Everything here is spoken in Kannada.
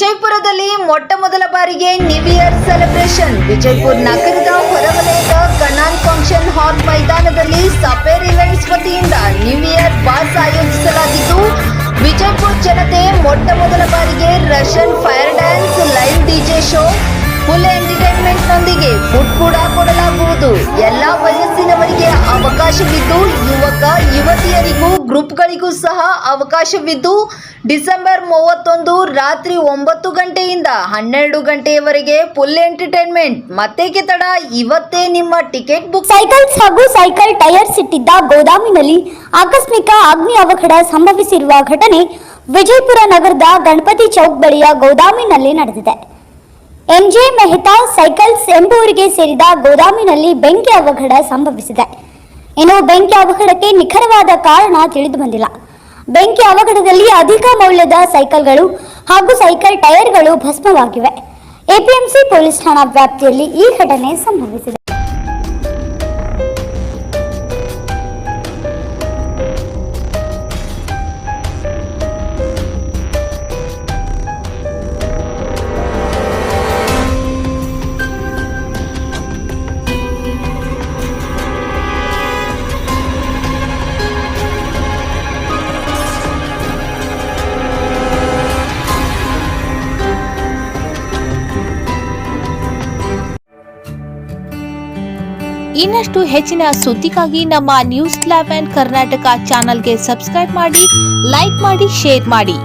ವಿಜಯಪುರದಲ್ಲಿ ಮೊಟ್ಟ ಮೊದಲ ಬಾರಿಗೆ ನ್ಯೂ ಇಯರ್ ಸೆಲೆಬ್ರೇಷನ್ ವಿಜಯಪುರ ನಗರದ ಹೊರವಲಯದ ಕಣಾನ್ ಫಂಕ್ಷನ್ ಹಾಲ್ ಮೈದಾನದಲ್ಲಿ ಸಫೇರ್ ಇವೆಂಟ್ಸ್ ವತಿಯಿಂದ ನ್ಯೂ ಇಯರ್ ಬಾಸ್ ಆಯೋಜಿಸಲಾಗಿದ್ದು, ವಿಜಯಪುರ ಜನತೆ ಮೊಟ್ಟ ಮೊದಲ ಬಾರಿಗೆ Russian fire dance live DJ show full ಎಂಟರ್ಟೈನ್ಮೆಂಟ್ನೊಂದಿಗೆ food ಕೂಡ ಕೊಡಲಾಗುವುದು. ಎಲ್ಲ ವಯಸ್ಸಿನವರಿಗೆ ಅವಕಾಶವಿದ್ದು ಯುವಕ ಯುವತಿಯರಿಗೂ, ಗ್ರೂಪ್ಗಳಿಗೂ ಸಹ ಅವಕಾಶವಿದ್ದು, ಡಿಸೆಂಬರ್ ಮೂವತ್ತೊಂದು ರಾತ್ರಿ ಒಂಬತ್ತು ಗಂಟೆಯಿಂದ ಹನ್ನೆರಡು ಗಂಟೆಯವರೆಗೆ ಫುಲ್ ಎಂಟರ್ಟೈನ್ಮೆಂಟ್. ಮತ್ತೇಕೆ ತಡ, ಇವತ್ತೇ ನಿಮ್ಮ ಟಿಕೆಟ್ ಬುಕ್ ಸೈಕಲ್ಸ್ ಹಾಗೂ ಸೈಕಲ್ ಟೈರ್ಸ್ ಇಟ್ಟಿದ್ದ ಗೋದಾಮಿನಲ್ಲಿ ಆಕಸ್ಮಿಕ ಅಗ್ನಿ ಅವಘಡ ಸಂಭವಿಸಿರುವ ಘಟನೆ ವಿಜಯಪುರ ನಗರದ ಗಣಪತಿ ಚೌಕ್ ಬಳಿಯ ಗೋದಾಮಿನಲ್ಲಿ ನಡೆದಿದೆ. ಎಂಜೆ ಮೆಹ್ತಾ ಸೈಕಲ್ಸ್ ಎಂಬುವರಿಗೆ ಸೇರಿದ ಗೋದಾಮಿನಲ್ಲಿ ಬೆಂಕಿ ಅವಘಡ ಸಂಭವಿಸಿದೆ. ಇನ್ನು ಬೆಂಕಿ ಅವಘಡಕ್ಕೆ ನಿಖರವಾದ ಕಾರಣ ತಿಳಿದು ಬಂದಿಲ್ಲ. ಬೆಂಕಿ ಅವಘಡದಲ್ಲಿ ಅಧಿಕ ಮೌಲ್ಯದ ಸೈಕಲ್ಗಳು ಹಾಗೂ ಸೈಕಲ್ ಟೈರ್ಗಳು ಭಸ್ಮವಾಗಿವೆ. ಎಪಿಎಂಸಿ ಪೊಲೀಸ್ ಠಾಣಾ ವ್ಯಾಪ್ತಿಯಲ್ಲಿ ಈ ಘಟನೆ ಸಂಭವಿಸಿದೆ. ಇನ್ನಷ್ಟು ಹೆಚ್ಚಿನ ಸುದ್ದಿಗಾಗಿ ನಮ್ಮ ನ್ಯೂಸ್ ಲೆವೆನ್ ಕರ್ನಾಟಕ ಚಾನಲ್ಗೆ ಸಬ್ಸ್ಕ್ರೈಬ್ ಮಾಡಿ ಲೈಕ್ ಮಾಡಿ ಶೇರ್ ಮಾಡಿ.